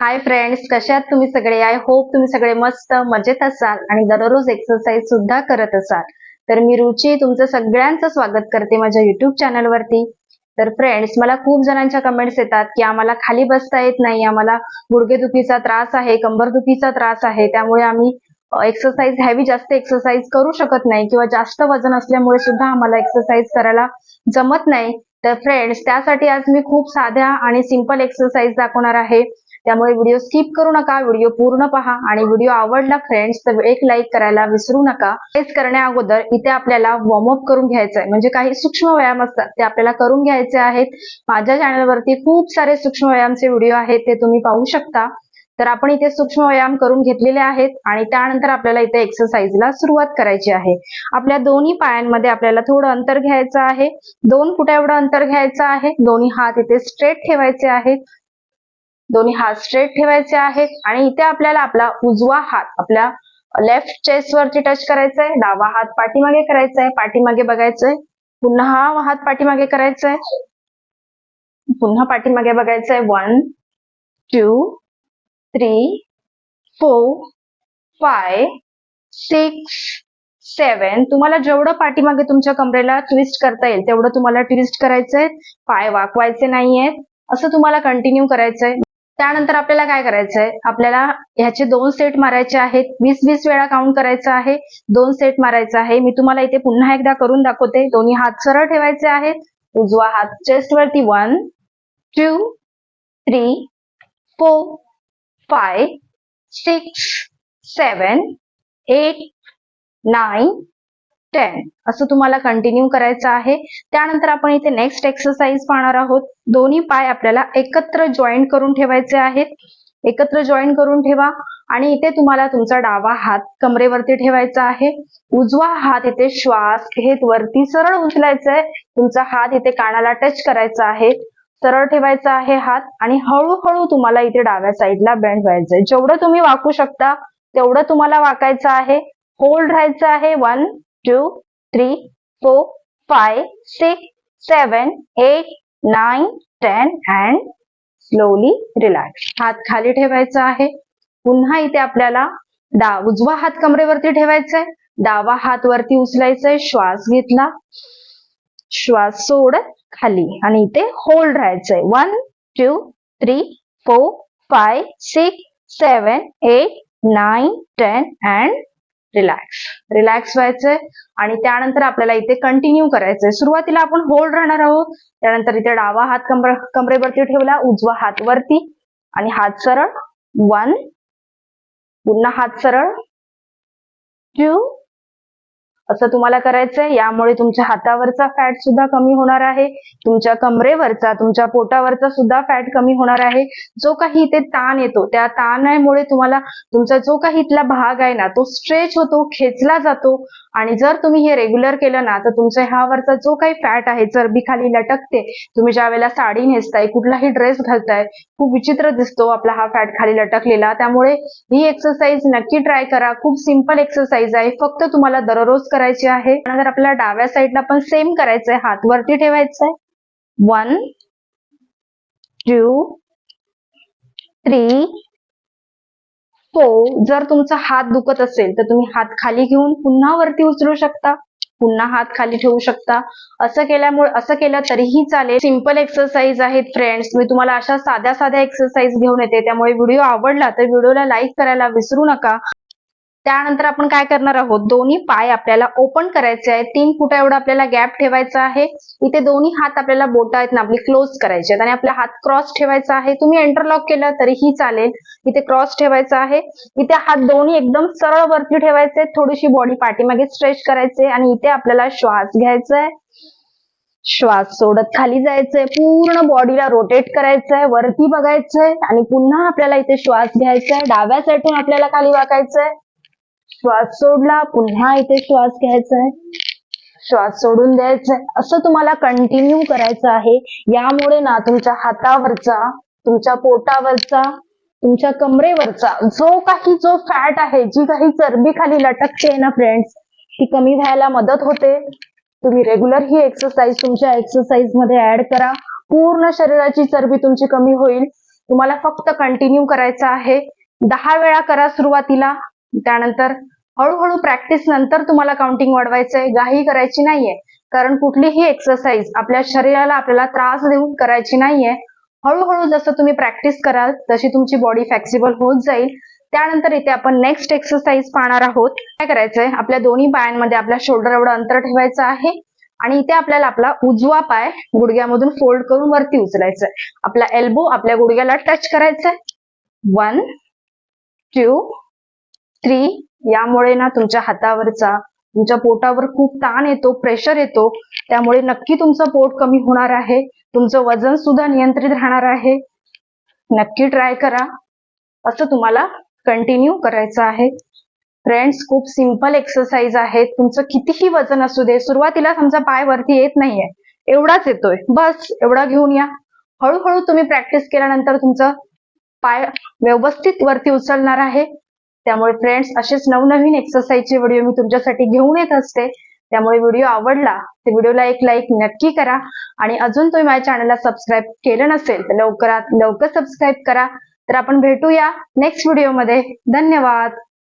Hi friends कशा आहात तुम्ही सगळे? आय होप तुम्ही सगळे मस्त मजेत असाल आणि दररोज एक्सरसाइज सुद्धा करत असाल. तर मी रुची तुमचं सगळ्यांचं स्वागत करते माझ्या युट्यूब चॅनलवरती तर फ्रेंड्स मला खूप जणांच्या कमेंट्स येतात की आम्हाला खाली बसता येत नाही आम्हाला गुडघेदुखीचा त्रास आहे कंबरदुखीचा त्रास आहे त्यामुळे आम्ही एक्सरसाइज हॅवी जास्त एक्सरसाइज करू शकत नाही किंवा जास्त वजन असल्यामुळे सुद्धा आम्हाला एक्सरसाइज करायला जमत नाही. तर फ्रेंड्स त्यासाठी आज मी खूप साध्या आणि सिंपल एक्सरसाइज दाखवणार आहे. त्यामुळे व्हिडिओ स्किप करू नका व्हिडिओ पूर्ण पहा आणि व्हिडिओ आवडला फ्रेंड्स तर एक लाईक करायला विसरू नका. हेच करण्या अगोदर इथे आपल्याला वॉर्मअप करून घ्यायचं आहे म्हणजे काही सूक्ष्म व्यायाम असतात ते आपल्याला करून घ्यायचे आहेत. माझ्या चॅनलवरती खूप सारे सूक्ष्म व्यायामचे व्हिडिओ आहेत ते तुम्ही पाहू शकता. तर आपण इथे सूक्ष्म व्यायाम करून घेतलेले आहेत आणि त्यानंतर आपल्याला इथे एक्सरसाइजला सुरुवात करायची आहे. आपल्या दोन्ही पायांमध्ये आपल्याला थोडं अंतर घ्यायचं आहे. दोन फुटा एवढं अंतर घ्यायचं आहे. दोन्ही हात इथे स्ट्रेट ठेवायचे आहेत. दोन्ही हात स्ट्रेट ठेवायचे आहेत आणि इथे आपल्याला आपला उजवा हात आपल्या लेफ्ट चेस्ट वरती टच करायचा आहे डावा हात पाठीमागे करायचा आहे पाठीमागे बघायचंय पुन्हा हा हात पाठीमागे करायचा आहे पुन्हा पाठीमागे बघायचं आहे one two three four five six seven तुम्हाला जेवढं पाठीमागे तुमच्या कमरेला ट्विस्ट करता येईल तेवढं तुम्हाला ट्विस्ट करायचंय पाय वाकवायचे नाहीयेत असं तुम्हाला कंटिन्यू करायचंय. त्यानंतर आपल्याला काय करायचंय? आपल्याला ह्याचे दोन सेट मारायचे आहेत. वीस वीस वेळा काउंट करायचं आहे. दोन सेट मारायचं आहे. मी तुम्हाला इथे पुन्हा एकदा करून दाखवते. दोन्ही हात सरळ ठेवायचे आहेत. उजवा हात चेस्ट वरती one two three four five six seven eight nine ten असं तुम्हाला कंटिन्यू करायचं आहे. त्यानंतर आपण इथे नेक्स्ट एक्सरसाइज पाहणार आहोत. दोन्ही पाय आपल्याला एकत्र जॉईंट करून ठेवायचे आहेत. एकत्र जॉईन करून ठेवा. आणि इथे तुम्हाला तुमचा डावा हात कमरेवरती ठेवायचा आहे. उजवा हात इथे श्वास घेत वरती सरळ उचलायचा आहे. तुमचा हात इथे कानाला टच करायचा आहे. सरळ ठेवायचा आहे हात. आणि हळूहळू तुम्हाला इथे डाव्या साईडला बेंड व्हायचंय जेवढं तुम्ही वाकू शकता तेवढं तुम्हाला वाकायचं आहे. होल्ड राहायचं आहे. One two, three four, five six seven eight nine ten and slowly relax. हात खाली ठेवायचा आहे. पुन्हा इथे आपल्याला डा उजवा हात कमरेवरती ठेवायचा आहे डावा हात वरती उचलायचा आहे श्वास घेतला. श्वास सोड खाली. आणि इथे होल्ड राहायचंय. One two three four five six seven eight nine ten and relax relax व्हायचंय आणि त्यानंतर आपल्याला इथे कंटिन्यू करायचंय. सुरुवातीला आपण होल्ड राहणार आहोत. त्यानंतर इथे डावा हात कमर कमरेवरती ठेवला उजवा हात वरती. आणि हात सरळ. वन पुन्हा हात सरळ. टू असं तुम्हाला करायचंय. यामुळे तुमच्या हातावरचा फॅट सुद्धा कमी होणार आहे. तुमच्या कमरेवरचा तुमच्या पोटावरचा सुद्धा फॅट कमी होणार आहे. जो काही इथे ताण येतो त्या ताणामुळे तुम्हाला तुमचा जो काही इथला भाग आहे ना तो स्ट्रेच होतो खेचला जातो. आणि जर तुम्ही हे रेग्युलर केलं ना तर तुमचं ह्यावरचा जो काही फॅट आहे चरबी खाली लटकते. तुम्ही ज्या वेळेला साडी नेसताय कुठलाही ड्रेस घालताय खूप विचित्र दिसतो आपला हा फॅट खाली लटकलेला. त्यामुळे ही एक्सरसाइज नक्की ट्राय करा. खूप सिंपल एक्सरसाइज आहे. फक्त तुम्हाला दररोज करायची आहे. त्यानंतर आपल्याला डाव्या साईडला पण सेम करायचंय हात वरती आहे वन टू थ्री तो जर तुमचा हात दुखत असेल तर तुम्ही हात खाली घेऊन पुन्हा वरती उचलू शकता. पुन्हा हात खाली ठेवू शकता. असं केल्यामुळे असं केलं तरीही चालेल. सिंपल एक्सरसाइज आहेत फ्रेंड्स मी तुम्हाला अशा साध्या साध्या एक्सरसाइज घेऊन येते. त्यामुळे व्हिडिओ आवडला तर व्हिडिओला लाईक करायला विसरू नका. त्यानंतर आपण काय करणार आहोत? दोन्ही पाय आपल्याला ओपन करायचे आहेत. तीन फुटा एवढा आपल्याला गॅप ठेवायचा आहे. इथे दोन्ही हात आपल्याला बोट आहेत ना आपली क्लोज करायचे आहेत. आणि आपला हात क्रॉस ठेवायचा आहे. तुम्ही एंटरलॉक केलं तरीही चालेल. इथे क्रॉस ठेवायचा आहे. इथे हात दोन्ही एकदम सरळ वरती ठेवायचे थोडीशी बॉडी पाठीमागे स्ट्रेच करायचे आणि इथे आपल्याला श्वास घ्यायचा आहे. श्वास सोडत खाली जायचंय. पूर्ण बॉडीला रोटेट करायचंय वरती बघायचंय. आणि पुन्हा आपल्याला इथे श्वास घ्यायचाय डाव्या साईडून आपल्याला खाली वाकायचंय. श्वास सोडला पुन्हा इथे श्वास घ्यायचा आहे. श्वास सोडून द्यायचा असं तुम्हाला कंटिन्यू करायचं आहे. यामुळे ना तुमच्या हातावरचा तुमच्या पोटावरचा तुमच्या कमरेवरचा जो काही जो फॅट आहे जी काही चरबी खाली लटकते ना फ्रेंड्स ती कमी व्हायला मदत होते. तुम्ही रेग्युलर ही एक्सरसाइज तुमच्या एक्सरसाइजमध्ये ऍड करा. पूर्ण शरीराची चरबी तुमची कमी होईल. तुम्हाला फक्त कंटिन्यू करायचं आहे. दहा वेळा करा सुरुवातीला. त्यानंतर हळूहळू प्रॅक्टिस नंतर तुम्हाला काउंटिंग वाढवायचंय घाई करायची नाहीये. कारण कुठलीही एक्सरसाइज आपल्या शरीराला आपल्याला त्रास देऊन करायची नाहीये. हळूहळू जसं तुम्ही प्रॅक्टिस कराल तशी तुमची बॉडी फ्लेक्सिबल होत जाईल. त्यानंतर इथे आपण नेक्स्ट एक्सरसाइज पाहणार आहोत. काय करायचंय? आपल्या दोन्ही पायांमध्ये आपल्या शोल्डर एवढं अंतर ठेवायचं आहे. आणि इथे आपल्याला आपला उजवा पाय गुडघ्यामधून फोल्ड करून वरती उचलायचंय. आपला एल्बो आपल्या गुडघ्याला टच करायचंय. वन टू स्त्री यामुळे ना तुमच्या हातावरचा तुमच्या पोटावर खूप ताण येतो प्रेशर येतो. त्यामुळे नक्की तुमचं पोट कमी होणार आहे. तुमचं वजन सुद्धा नियंत्रित राहणार आहे. नक्की ट्राय करा. असं तुम्हाला कंटिन्यू करायचं आहे. फ्रेंड्स खूप सिंपल एक्सरसाइज आहे. तुमचं कितीही वजन असू दे सुरुवातीला समजा पाय वरती येत नाहीये. एवढाच येतोय. बस एवढा घेऊन या. हळूहळू तुम्ही प्रॅक्टिस केल्यानंतर तुमचं पाय व्यवस्थित वरती उचलणार आहे. त्यामुळे फ्रेंड्स असेच नवनवीन एक्सरसाइजचे व्हिडिओ मी तुमच्यासाठी घेऊन येत असते. त्यामुळे व्हिडिओ आवडला तर व्हिडिओला एक लाईक नक्की करा. आणि अजून तुम्ही माझ्या चॅनलला सबस्क्राईब केलं नसेल तर लवकरात लवकर सबस्क्राईब करा. तर आपण भेटूया नेक्स्ट व्हिडिओमध्ये धन्यवाद!